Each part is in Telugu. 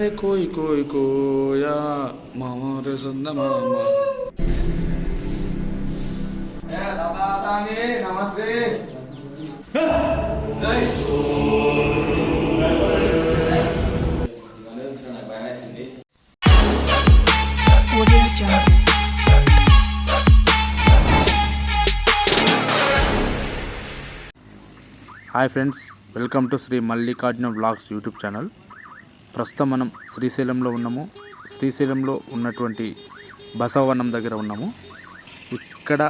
రే కోయ్ కోయ్ కోయా మామ రే సొంద మామ నమస్తే Audio Jungle. Hi friends welcome to Sri Mallikarjuna blogs YouTube channel ప్రస్తుతం మనం శ్రీశైలంలో ఉన్నాము. శ్రీశైలంలో ఉన్నటువంటి బసవవనం దగ్గర ఉన్నాము. ఇక్కడ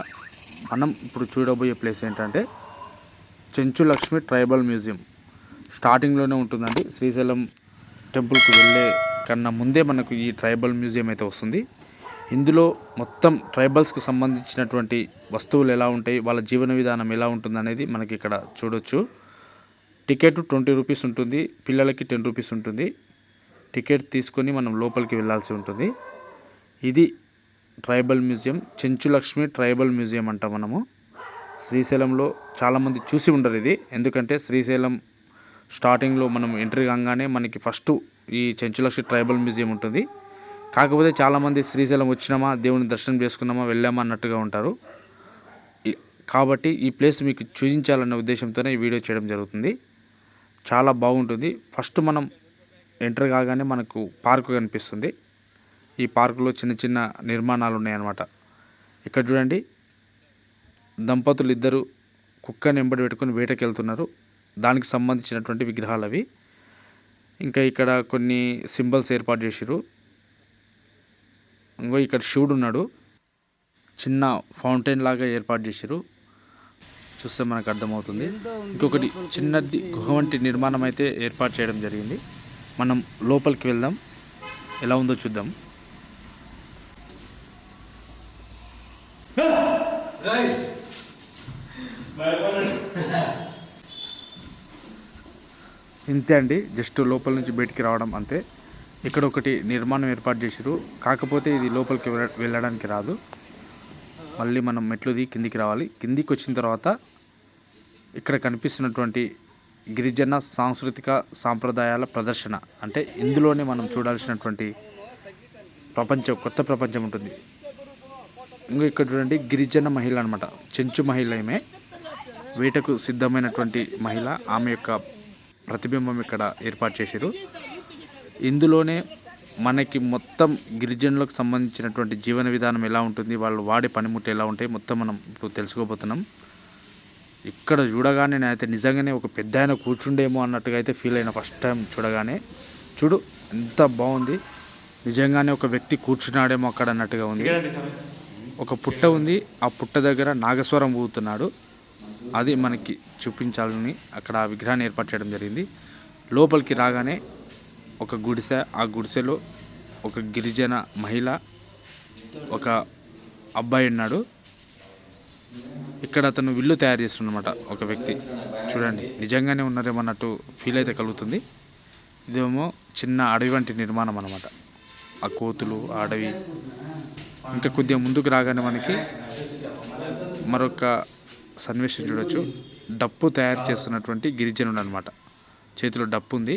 మనం ఇప్పుడు చూడబోయే ప్లేస్ ఏంటంటే చెంచు లక్ష్మి ట్రైబల్ మ్యూజియం. స్టార్టింగ్లోనే ఉంటుందండి. శ్రీశైలం టెంపుల్కి వెళ్ళే కన్నా ముందే మనకు ఈ ట్రైబల్ మ్యూజియం అయితే వస్తుంది. ఇందులో మొత్తం ట్రైబల్స్కి సంబంధించినటువంటి వస్తువులు ఎలా ఉంటాయి వాళ్ళ జీవన విధానం ఎలా ఉంటుంది అనేది మనకి ఇక్కడ చూడొచ్చు. టికెట్ ట్వంటీ రూపీస్ ఉంటుంది పిల్లలకి టెన్ రూపీస్ ఉంటుంది. టికెట్ తీసుకొని మనం లోపలికి వెళ్ళాల్సి ఉంటుంది. ఇది tribal museum Chenchulakshmi tribal museum అంటాం మనము. శ్రీశైలంలో చాలామంది చూసి ఉండరు ఇది. ఎందుకంటే శ్రీశైలం స్టార్టింగ్లో మనం ఎంట్రీ కాగానే మనకి ఫస్ట్ ఈ చెంచులక్ష్మి ట్రైబల్ మ్యూజియం ఉంటుంది. కాకపోతే చాలామంది శ్రీశైలం వచ్చినామా దేవుని దర్శనం చేసుకున్నామా వెళ్ళామా అన్నట్టుగా ఉంటారు. కాబట్టి ఈ ప్లేస్ మీకు చూపించాలన్న ఉద్దేశంతోనే ఈ వీడియో చేయడం జరుగుతుంది. చాలా బాగుంటుంది. ఫస్ట్ మనం ఎంటర్ కాగానే మనకు పార్క్ కనిపిస్తుంది. ఈ పార్కులో చిన్న చిన్న నిర్మాణాలు ఉన్నాయన్నమాట. ఇక్కడ చూడండి దంపతులు ఇద్దరు కుక్కని ఎంబడి పెట్టుకొని వేటకి వెళ్తున్నారు దానికి సంబంధించినటువంటి విగ్రహాలు అవి. ఇంకా ఇక్కడ కొన్ని సింబల్స్ ఏర్పాటు చేసిరు ఇంకో ఇక్కడ శివుడు ఉన్నాడు. చిన్న ఫౌంటైన్ లాగా ఏర్పాటు చేసిరు చూస్తే మనకు అర్థమవుతుంది. ఇంకొకటి చిన్నది గుహ వంటి నిర్మాణం అయితే ఏర్పాటు చేయడం జరిగింది. మనం లోపలికి వెళ్దాం. ఎలా ఉందో చూద్దాం. ఇంతే అండి జస్ట్ లోపల నుంచి బయటికి రావడం అంతే. ఇక్కడ ఒకటి నిర్మాణం ఏర్పాటు చేశారు కాకపోతే ఇది లోపలికి వెళ్ళ- వెళ్ళడానికి రాదు. మళ్ళీ మనం మెట్లు దిగి కిందికి రావాలి. కిందికి వచ్చిన తర్వాత ఇక్కడ కనిపిస్తున్నటువంటి గిరిజన సాంస్కృతిక సాంప్రదాయాల ప్రదర్శన. అంటే ఇందులోనే మనం చూడాల్సినటువంటి ప్రపంచం కొత్త ప్రపంచం ఉంటుంది. ఇంకా ఇక్కడ చూడండి గిరిజన మహిళ అనమాట చెంచు మహిళ ఈమె వేటకు సిద్ధమైనటువంటి మహిళ. ఆమె యొక్క ప్రతిబింబం ఇక్కడ ఏర్పాటు చేశారు. ఇందులోనే మనకి మొత్తం గిరిజనులకు సంబంధించినటువంటి జీవన విధానం ఎలా ఉంటుంది వాళ్ళు వాడే పనిముట్లు ఎలా ఉంటాయి మొత్తం మనం ఇప్పుడు తెలుసుకోబోతున్నాం. ఇక్కడ చూడగానే నేనైతే నిజంగానే ఒక పెద్ద ఆయన కూర్చుండేమో అన్నట్టుగా అయితే ఫీల్ అయిన ఫస్ట్ టైం చూడగానే. చూడు ఎంత బాగుంది. నిజంగానే ఒక వ్యక్తి కూర్చున్నాడేమో అక్కడ అన్నట్టుగా ఉంది. ఒక పుట్ట ఉంది. ఆ పుట్ట దగ్గర నాగస్వరం ఊగుతున్నాడు. అది మనకి చూపించాలని అక్కడ ఆ విగ్రహాన్ని ఏర్పాటు చేయడం జరిగింది. లోపలికి రాగానే ఒక గుడిసె ఆ గుడిసెలో ఒక గిరిజన మహిళ ఒక అబ్బాయి ఉన్నాడు. ఇక్కడ అతను విల్లు తయారు చేస్తున్నమాట ఒక వ్యక్తి. చూడండి నిజంగానే ఉన్నారేమన్నట్టు ఫీల్ అయితే కలుగుతుంది. ఇదేమో చిన్న అడవి వంటి నిర్మాణం అనమాట ఆ కోతులు ఆ అడవి. ఇంకా కొద్దిగా ముందుకు రాగానే మనకి మరొక సన్నివేశం చూడొచ్చు. డప్పు తయారు చేస్తున్నటువంటి గిరిజనుడు అనమాట చేతిలో డప్పు ఉంది.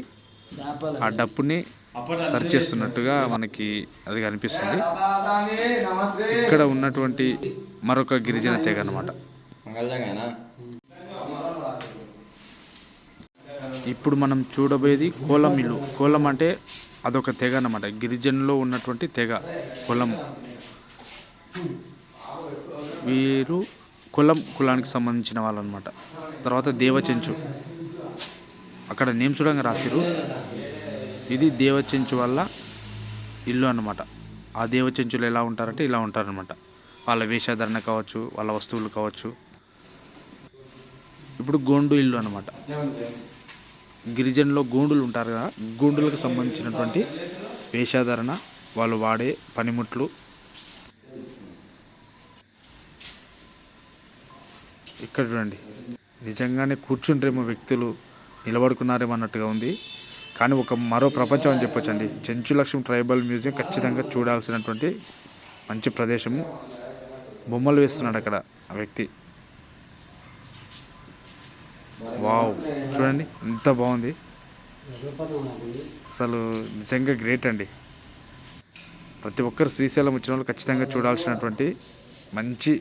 ఆ డప్పుని సర్చ్ చేస్తున్నట్టుగా మనకి అది కనిపిస్తుంది. ఇక్కడ ఉన్నటువంటి మరొక గిరిజన తెగ అనమాట ఇప్పుడు మనం చూడబోయేది కోలం ఇల్లు. కోలం అంటే అదొక తెగ అన్నమాట. గిరిజనులో ఉన్నటువంటి తెగ కులం. వీరు కులం కులానికి సంబంధించిన వాళ్ళు అనమాట తర్వాత దేవచెంచు. అక్కడ నేమ్ చూడంగా రాసిరు ఇది దేవచెంచు వల్ల ఇల్లు అనమాట ఆ దేవచెంచులు ఎలా ఉంటారంటే ఇలా ఉంటారనమాట వాళ్ళ వేషధారణ కావచ్చు వాళ్ళ వస్తువులు కావచ్చు. ఇప్పుడు గోండు ఇల్లు అనమాట గిరిజనులో గోండులు ఉంటారు కదా గోండులకు సంబంధించినటువంటి వేషధారణ వాళ్ళు వాడే పనిముట్లు. ఇక్కడ చూడండి. నిజంగానే కూర్చుంటారేమో వ్యక్తులు నిలబడుకున్నారేమో అన్నట్టుగా ఉంది. కానీ ఒక మరో ప్రపంచం అని చెప్పొచ్చండి. చెంచులక్ష్మి ట్రైబల్ మ్యూజియం ఖచ్చితంగా చూడాల్సినటువంటి మంచి ప్రదేశము. బొమ్మలు వేస్తున్నాడు అక్కడ ఆ వ్యక్తి. వావ్. చూడండి ఎంత బాగుంది. అసలు నిజంగా గ్రేట్ అండి. ప్రతి ఒక్కరు శ్రీశైలం వచ్చిన వాళ్ళు ఖచ్చితంగా చూడాల్సినటువంటి మంచి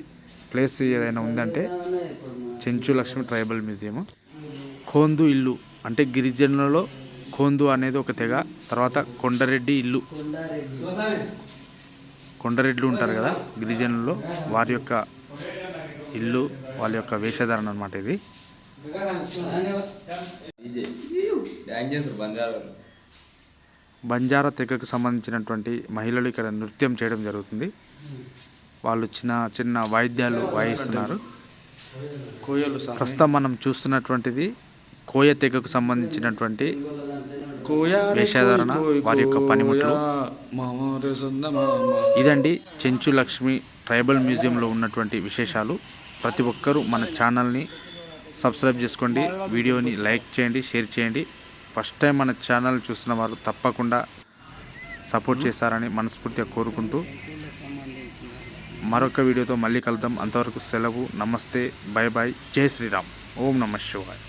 ప్లేస్ ఏదైనా ఉందంటే చెంచు లక్ష్మి ట్రైబల్ మ్యూజియం కోందు ఇల్లు అంటే గిరిజనులలో కోందు అనేది ఒక తెగ తర్వాత కొండరెడ్డి ఇల్లు. కొండరెడ్లు ఉంటారు కదా గిరిజనుల్లో వారి యొక్క ఇల్లు వాళ్ళ యొక్క వేషధారణ అనమాట ఇది. బంజారా తెగకు సంబంధించినటువంటి మహిళలు ఇక్కడ నృత్యం చేయడం జరుగుతుంది. వాళ్ళు చిన్న చిన్న వాయిద్యాలు వాయిస్తున్నారు. ప్రస్తుతం మనం చూస్తున్నటువంటిది కోయ తెగకు సంబంధించినటువంటి వేషధారణ వారి యొక్క పనిముట్లు. ఇదండి చెంచు లక్ష్మి ట్రైబల్ మ్యూజియంలో ఉన్నటువంటి విశేషాలు. ప్రతి ఒక్కరూ మన ఛానల్ని సబ్స్క్రైబ్ చేసుకోండి వీడియోని లైక్ చేయండి షేర్ చేయండి. ఫస్ట్ టైం మన ఛానల్ చూస్తున్న వారు తప్పకుండా సపోర్ట్ చేస్తారని మనస్ఫూర్తిగా కోరుకుంటూ మరొక వీడియోతో మళ్ళీ కలుద్దాం. అంతవరకు సెలవు నమస్తే బాయ్ బాయ్ జై శ్రీరామ్. ఓం నమ శివాయ్.